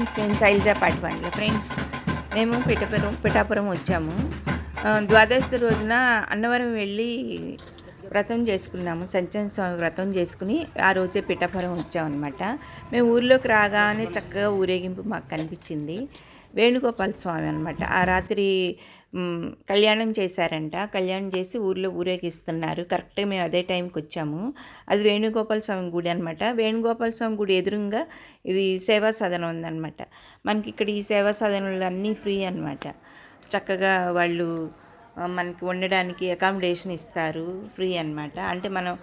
Friends నేను Shailaja Patibandla friends మేము పిఠాపురం పిఠాపురం వచ్చాము. ద్వాదశి రోజున అన్నవరం వెళ్ళి వ్రతం చేసుకున్నాము. సంచన స్వామి వ్రతం చేసుకుని ఆ రోజే పిఠాపురం వచ్చామన్నమాట. మేము ఊర్లోకి రాగానే చక్కగా ఊరేగింపు మాకు కనిపించింది. వేణుగోపాల స్వామి అనమాట ఆ రాత్రి కళ్యాణం చేశారంట. కళ్యాణం చేసి ఊర్లో ఊరేగిస్తున్నారు. కరెక్ట్గా మేము అదే టైంకి వచ్చాము. అది వేణుగోపాల స్వామి గుడి అనమాట వేణుగోపాల స్వామి గుడి ఎదురుగా ఇది సేవా సదనం ఉందన్నమాట. మనకి ఇక్కడ ఈ సేవా సదనాలు అన్నీ ఫ్రీ అనమాట చక్కగా వాళ్ళు మనకి ఉండడానికి అకామిడేషన్ ఇస్తారు. ఫ్రీ అనమాట అంటే మనం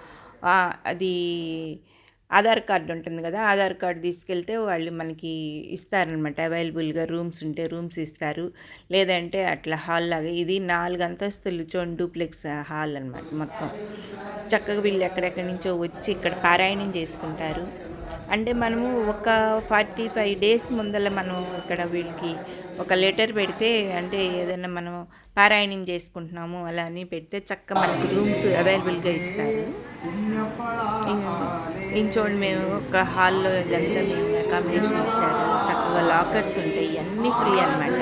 అది ఆధార్ కార్డు ఉంటుంది కదా ఆధార్ కార్డు తీసుకెళ్తే వాళ్ళు మనకి ఇస్తారనమాట. అవైలబుల్గా రూమ్స్ ఉంటే రూమ్స్ ఇస్తారు. లేదంటే అట్లా హాల్ లాగా ఇది నాలుగు అంతస్తులు చూడండి డూప్లెక్స్ హాల్ అనమాట మొత్తం. చక్కగా వీళ్ళు ఎక్కడెక్కడి నుంచో వచ్చి ఇక్కడ పారాయణం చేసుకుంటారు. అంటే మనము ఒక ఫార్టీ ఫైవ్ డేస్ ముందర మనం ఇక్కడ వీళ్ళకి ఒక లెటర్ పెడితే అంటే ఏదైనా మనం పారాయణం చేసుకుంటున్నాము అలా అని పెడితే చక్క మనకి రూమ్స్ అవైలబుల్గా ఇస్తారు. నించోండి మేము ఒక హాల్లో ఇదంతా మేము అకామిడేషన్ ఇచ్చారు. చక్కగా లాకర్స్ ఉంటాయి అన్నీ ఫ్రీ అనమాట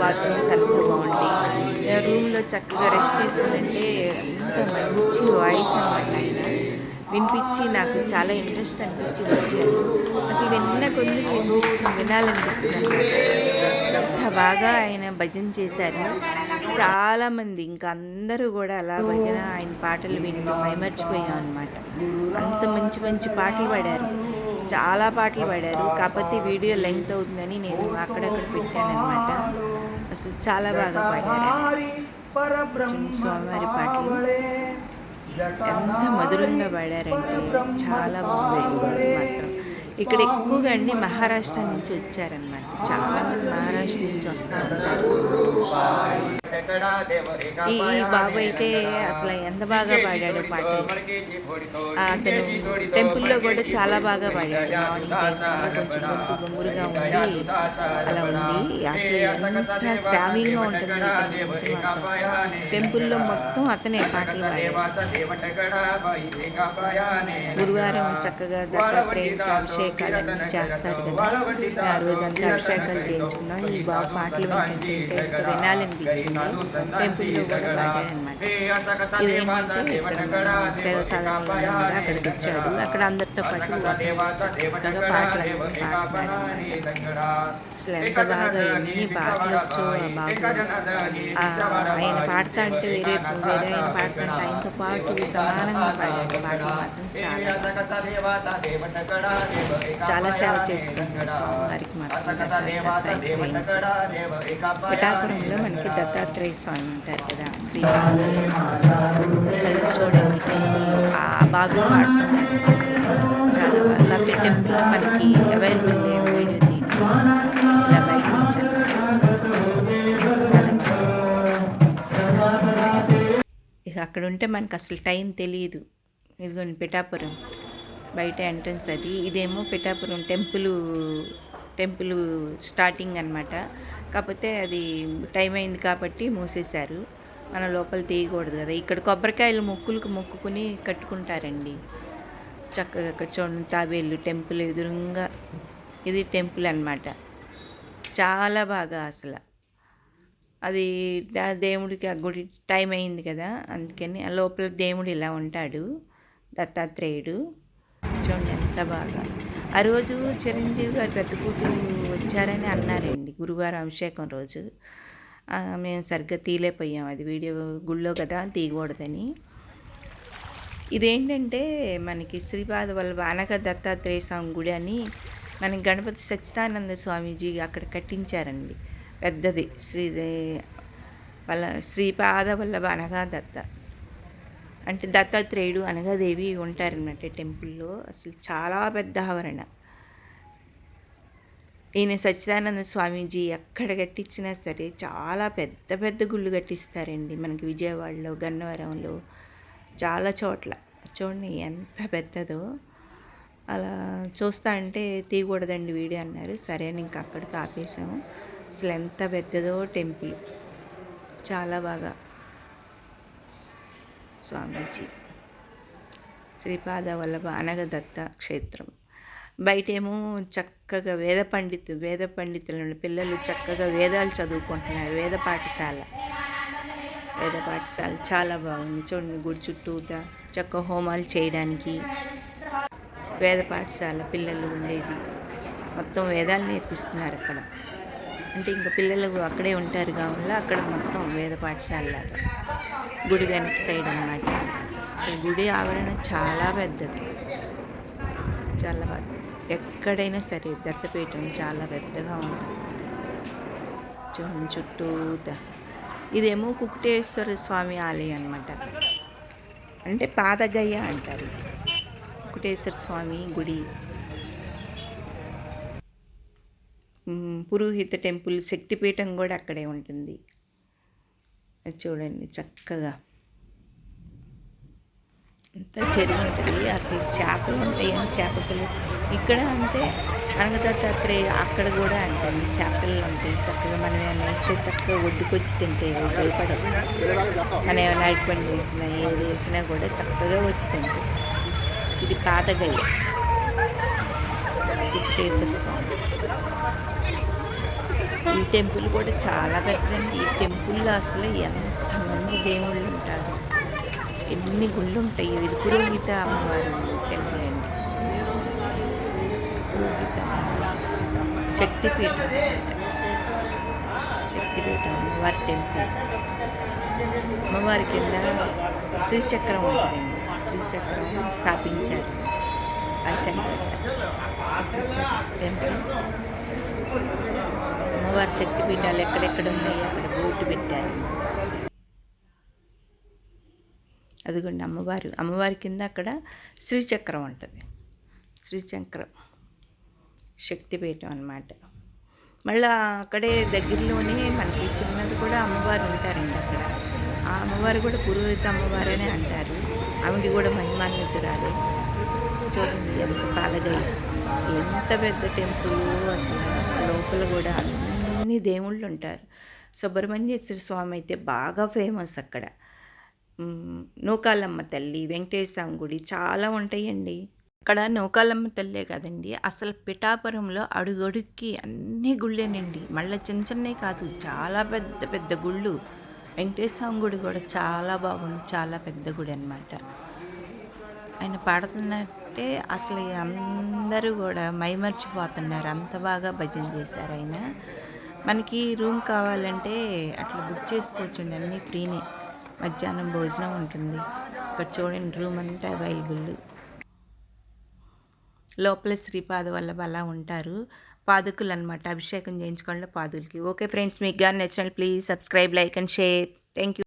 బాత్రూమ్స్ అంతా బాగుంటాయి. రూమ్లో చక్కగా రెస్ట్ తీసుకుందంటే అంత మంచి వాయిస్ అనమాట ఆయన. వినిపించి నాకు చాలా ఇంట్రెస్ట్ అనిపించి వచ్చాను అసలు విన్న కొద్ది వినిపిస్తుంది వినాలనిపిస్తుంది అనమాట అంత బాగా ఆయన భజన చేశారు. చాలామంది ఇంకా అందరూ కూడా అలా భజన ఆయన పాటలు వింటూ మైమర్చిపోయాం అనమాట అంత మంచి మంచి పాటలు పాడారు. చాలా పాటలు పాడారు. కాకపోతే వీడియో లెంగ్త్ అవుతుందని నేను అక్కడక్కడ పెట్టాను అనమాట అసలు చాలా బాగా పాడారు. స్వామివారి పాటలు. ఎంత మధురంగా పాడారంటే చాలా పాటలు మాత్రం. ఇక్కడ ఎక్కువగా అండి మహారాష్ట్ర నుంచి వచ్చారనమాట చాలా మంది మహారాష్ట్ర నుంచి వస్తారు ఈ ఈ బాబు అయితే అసలు ఎంత బాగా పాడాడు పాట అతను టెంపుల్లో కూడా చాలా బాగా పాడాడు. మార్నింగ్ కొంచెం గొంతు బొంగురుగా ఉంది అలా ఉంది అసలు ఎంత శ్రావ్యంగా ఉంటుంది టెంపుల్లో మొత్తం అతనే పాటలు పాడాడు. గురువారం చక్కగా దత్తాత్రేయుడికి అభిషేకాలన్నీ చేస్తారు కదా. ఆ రోజంతా అభిషేకాలు చేయించుకున్నాం. ఈ బాబు పాటలు వింటుంటే ఇంకా వినాలనిపించింది. టెంపుల్లో కూడా పాడాడనమాట ఇదేంటంటే ఇక్కడ సేవ సాధనలో ఉంది అక్కడికి వచ్చాడు అక్కడ అందరితో పాటు చక్కగా పాటలు అన్నీ అసలు ఎంత బాగా ఎన్ని పాటలు వచ్చో ఆ బాబు ఆయన పాడతా అంటే వేరే వేరే ఆయన పాడతా అంటే ఆయనతో పాటు సమానంగా పాడాడు పాటలు మాత్రం చాలా. చాలా సేవ చేసుకుంటున్నాడు స్వామివారికి మాత్రం పిఠాపురంలో మనకి దత్తాత్రేయ స్వామి ఉంటారు కదా శ్రీ చూడండి టెంపుల్లో ఆ బాబు పాడుతున్నారు చాలా కాబట్టి టెంపుల్లో మనకి అవైలబుల్ లేదు వీడియో ఇలా బయట ఇక అక్కడ ఉంటే మనకు అసలు టైం తెలియదు. ఇదిగోండి పిఠాపురం. బయట ఎంట్రన్స్ అది. ఇదేమో పిఠాపురం టెంపుల్ టెంపుల్ స్టార్టింగ్ అనమాట కాకపోతే అది టైం అయింది కాబట్టి మూసేశారు. మన లోపల తీయకూడదు కదా. ఇక్కడ కొబ్బరికాయలు మొక్కులకు మొక్కుకుని కట్టుకుంటారండి. చక్కగా ఇక్కడ చూడండి తాబేళ్ళు టెంపుల్ ఎదురుగా ఇది టెంపుల్ అన్నమాట. చాలా బాగా అసలు. అది దేవుడికి ఆ గుడి టైం అయింది కదా అందుకని ఆ లోపల దేవుడు ఇలా ఉంటాడు దత్తాత్రేయుడు. చూడండి ఎంత బాగా. ఆ రోజు చిరంజీవి గారు పెద్ద కూతురు వచ్చారని అన్నారండి. గురువారం అభిషేకం రోజు. మేము సరిగ్గా తీయలేకపోయాం అది వీడియో గుళ్ళో కదా తీయకూడదని. ఇదేంటంటే మనకి శ్రీపాద వల్ల అనగ దత్తాత్రేయ స్వామి గుడి అని మనకి గణపతి సచ్చిదానంద స్వామీజీ అక్కడ కట్టించారండి. పెద్దది. శ్రీ వాళ్ళ శ్రీపాద వల్లభ అనగా దత్త. అంటే దత్తాత్రేయుడు అనగాదేవి ఉంటారనమాట టెంపుల్లో. అసలు చాలా పెద్ద ఆవరణ. ఈయన సచ్చిదానంద స్వామీజీ ఎక్కడ కట్టించినా సరే చాలా పెద్ద పెద్ద గుళ్ళు కట్టిస్తారండి మనకి విజయవాడలో గన్నవరంలో. చాలా చోట్ల. చూడండి ఎంత పెద్దదో. అలా చూస్తా అంటే తీయకూడదండి వీడియో అన్నారు. సరే అని ఇంకా అక్కడ ఆపేసాము. అసలు ఎంత పెద్దదో టెంపుల్. చాలా బాగా. స్వామీజీ. శ్రీపాద వల్లభ అనగదత్త క్షేత్రం. బయటేమో చక్కగా వేద పండితు వేద పండితులు పిల్లలు చక్కగా వేదాలు చదువుకుంటున్నారు. వేద పాఠశాల. వేద పాఠశాల చాలా బాగుంది. చూడండి గుడి చుట్టూతా చక్క హోమాలు చేయడానికి. వేద పాఠశాల పిల్లలు ఉండేది. మొత్తం వేదాలు నేర్పిస్తున్నారు అక్కడ. అంటే ఇంకా పిల్లలు అక్కడే ఉంటారు కావున అక్కడ మొత్తం వేద పాఠశాల గుడి వెనక సైడ్ అన్నమాట. గుడి ఆవరణ చాలా పెద్దది. చాలా పెద్ద ఎక్కడైనా సరే దత్తపీఠం చాలా పెద్దగా ఉంటుంది. చూడండి చుట్టూ ఇదేమో కుకుటేశ్వర స్వామి ఆలయం అనమాట అంటే పాదగయ్య అంటారు. కుకుటేశ్వర స్వామి గుడి. పురోహిత టెంపుల్ శక్తిపీఠం కూడా అక్కడే ఉంటుంది. అది చూడండి చక్కగా. ఎంత చెరువు ఉంటుంది. అసలు చేపలు ఉంటాయి. అని చేపలు? ఇక్కడ అంటే అనగదత్తాత్రేయ అక్కడ కూడా అంటుంది చేపలు ఉంటాయి. చక్కగా మనం ఏమైనా వేస్తే చక్కగా ఒడ్డుకొచ్చి తింటే భయపడదు మనం ఏమైనా అరటి పండు వేసినా ఏది వేసినా కూడా చక్కగా వచ్చి తింటాయి ఇది పాతగయ్య వెంకటేశ్వర స్వామి. ఈ టెంపుల్ కూడా చాలా పెద్దదండి. ఈ టెంపుల్లో అసలు ఎంతమంది దేవుళ్ళు ఉంటారు. ఎన్ని గుళ్ళు ఉంటాయి ఇది పురోహిత అమ్మవారు టెంపుల్ అండి. పురోహిత శక్తిపీఠం. శక్తిపీఠం అమ్మవారి టెంపుల్. అమ్మవారి కింద శ్రీచక్రం ఉంటుందండి. శ్రీచక్రం స్థాపించారు. అది శంకరాచార్య. టెంపుల్. అమ్మవారి శక్తిపీఠాలు ఎక్కడెక్కడ ఉన్నాయి అక్కడ బోర్డు పెట్టారు. అదిగోండి అమ్మవారు. అమ్మవారి కింద అక్కడ శ్రీచక్రం ఉంటుంది. శ్రీచక్రం శక్తిపీఠం అనమాట మళ్ళీ అక్కడే దగ్గరలోనే మనకి చిన్నది కూడా అమ్మవారు ఉంటారండి అక్కడ. ఆ అమ్మవారు కూడా పురోహిత అమ్మవారనే అంటారు. ఆవిడ కూడా మహిమాన్వితురాలు. చూడండి ఎంత పాలగయ్య ఎంత పెద్ద టెంపుల్ అసలు లోపల కూడా అని దేవుళ్ళు ఉంటారు సుబ్రహ్మణ్యేశ్వర స్వామి అయితే బాగా ఫేమస్ అక్కడ. నూకాలమ్మ తల్లి వెంకటేశ్వర స్వామి గుడి చాలా ఉంటాయండి. అక్కడ నూకాలమ్మ తల్లే కదండి అసలు పిఠాపురంలో అడుగడుక్కి అన్ని గుళ్ళేనండి. మళ్ళీ చిన్న చిన్నవి కాదు చాలా పెద్ద పెద్ద గుళ్ళు. వెంకటేశ్వర గుడి కూడా చాలా బాగుంది చాలా పెద్ద గుడి అనమాట ఆయన పాడుతున్నట్టే అసలు అందరూ కూడా మైమర్చిపోతున్నారు అంత బాగా భజన చేశారు ఆయన. మనకి రూమ్ కావాలంటే అట్లా బుక్ చేసుకోవచ్చండి అన్నీ ఫ్రీనే. మధ్యాహ్నం భోజనం ఉంటుంది. ఇక్కడ చూడండి రూమ్ అంతా అవైలబుల్ లోపల శ్రీపాద వల్ల అలా ఉంటారు. పాదుకులు అనమాట అభిషేకం చేయించుకోవడంలో పాదుకులకి ఓకే ఫ్రెండ్స్ మీకు కానీ నచ్చినట్లు please subscribe like and share thank you